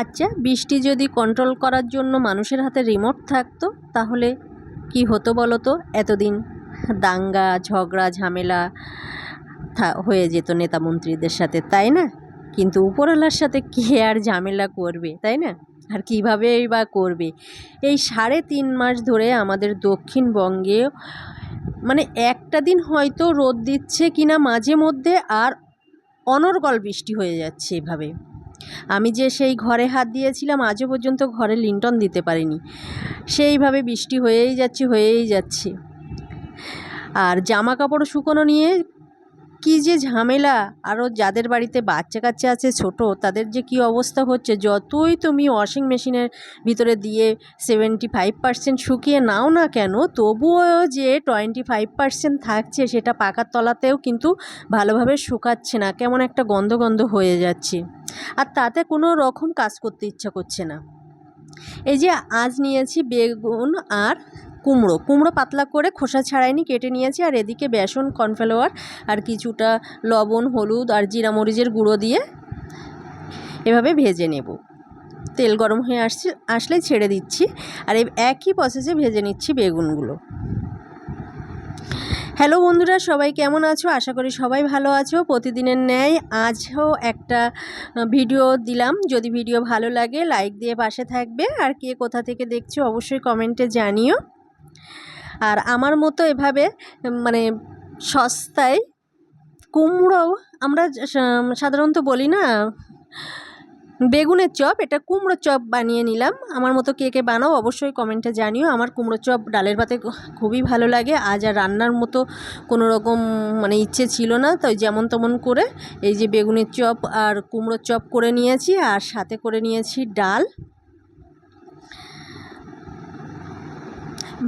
আচ্ছা বৃষ্টি যদি কন্ট্রোল করার জন্য মানুষের হাতে রিমোট থাকতো, তাহলে কি হতো বলো তো এতদিন দাঙ্গা, ঝগড়া, ঝামেলা হয়ে যেত নেতা মন্ত্রীদের সাথে, তাই না? কিন্তু উপরওয়ালার সাথে কে আর ঝামেলা করবে, তাই না? আর কীভাবেই বা করবে? এই সাড়ে তিন মাস ধরে আমাদের দক্ষিণবঙ্গে মানে একটা দিন হয়তো রোদ দিচ্ছে কিনা মাঝে মধ্যে, আর অনর্গল বৃষ্টি হয়ে যাচ্ছে এভাবে। আমি যে সেই ঘরে হাত দিয়েছিলাম, আজও পর্যন্ত ঘরে লিন্টন দিতে পারিনি। সেইভাবে বৃষ্টি হয়েই যাচ্ছে হয়েই যাচ্ছে। আর জামা কাপড় শুকোনো নিয়ে কী যে ঝামেলা। আরও যাদের বাড়িতে বাচ্চা কাচ্চা আছে, ছোট, তাদের যে কী অবস্থা হচ্ছে, যতই তুমি ওয়াশিং মেশিনের ভিতরে দিয়ে সেভেন্টি ফাইভ পার্সেন্ট শুকিয়ে নাও না কেন, তবুও যে টোয়েন্টি ফাইভ পার্সেন্ট থাকছে, সেটা পাকার তলাতেও কিন্তু ভালোভাবে শুকাচ্ছে না, কেমন একটা গন্ধ গন্ধ হয়ে যাচ্ছে। আর তাতে কোনো রকম কাজ করতে ইচ্ছা করছে না। এই যে আজ নিয়েছি বেগুন আর কুমড়ো। কুমড়ো পাতলা করে খোসা ছাড়াইনি, কেটে নিয়েছি। আর এদিকে বেসন, কর্নফ্লাওয়ার আর কিছুটা লবণ, হলুদ আর জিরা মরিচের গুঁড়ো দিয়ে এভাবে ভেজে নেব। তেল গরম হয়ে আসছে, আসলে ছেড়ে দিচ্ছি। আর এই একই প্রসেসে ভেজে নিচ্ছি বেগুনগুলো। হ্যালো বন্ধুরা, সবাই কেমন আছো? আশা করি সবাই ভালো আছো। প্রতিদিনের ন্যায় আজও একটা ভিডিও দিলাম। যদি ভিডিও ভালো লাগে লাইক দিয়ে পাশে থাকবে। আর কে কোথা থেকে দেখছ, অবশ্যই কমেন্টে জানিও। আর আমার মতো এভাবে মানে সস্তায় কুমড়ো আমরা সাধারণত বলি না, বেগুনের চপ, এটা কুমড়ো চপ বানিয়ে নিলাম। আমার মতো কে কে বানাও অবশ্যই কমেন্টে জানিও। আমার কুমড়ো চপ ডালের ভাতে খুবই ভালো লাগে। আজ আর রান্নার মতো কোনো রকম মানে ইচ্ছে ছিল না। তাই যেমন তেমন করে এই যে বেগুনের চপ আর কুমড়োর চপ করে নিয়েছি, আর সাথে করে নিয়েছি ডাল।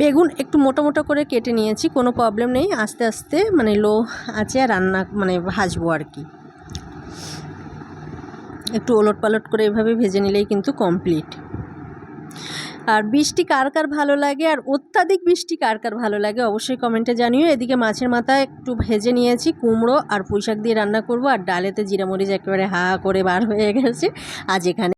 বেগুন একটু মোটা মোটা করে কেটে নিয়েছি, কোনো প্রবলেম নেই। আস্তে আস্তে মানে লো আছে আর রান্না মানে ভাজবো আর কি। একটু ওলট পালট করে এভাবে ভেজে নিলেই কিন্তু কমপ্লিট আর বৃষ্টি কার কার ভালো লাগে আর অত্যাধিক বৃষ্টি কার কার ভালো লাগে অবশ্যই কমেন্টে জানিও। এদিকে মাছের মাথা একটু ভেজে নিয়েছি, কুমড়ো আর পুঁইশাক দিয়ে রান্না করব, আর ডালেতে জিরা মরিচ একেবারে হা হা করে বার হয়ে গেছে। আজ এখানে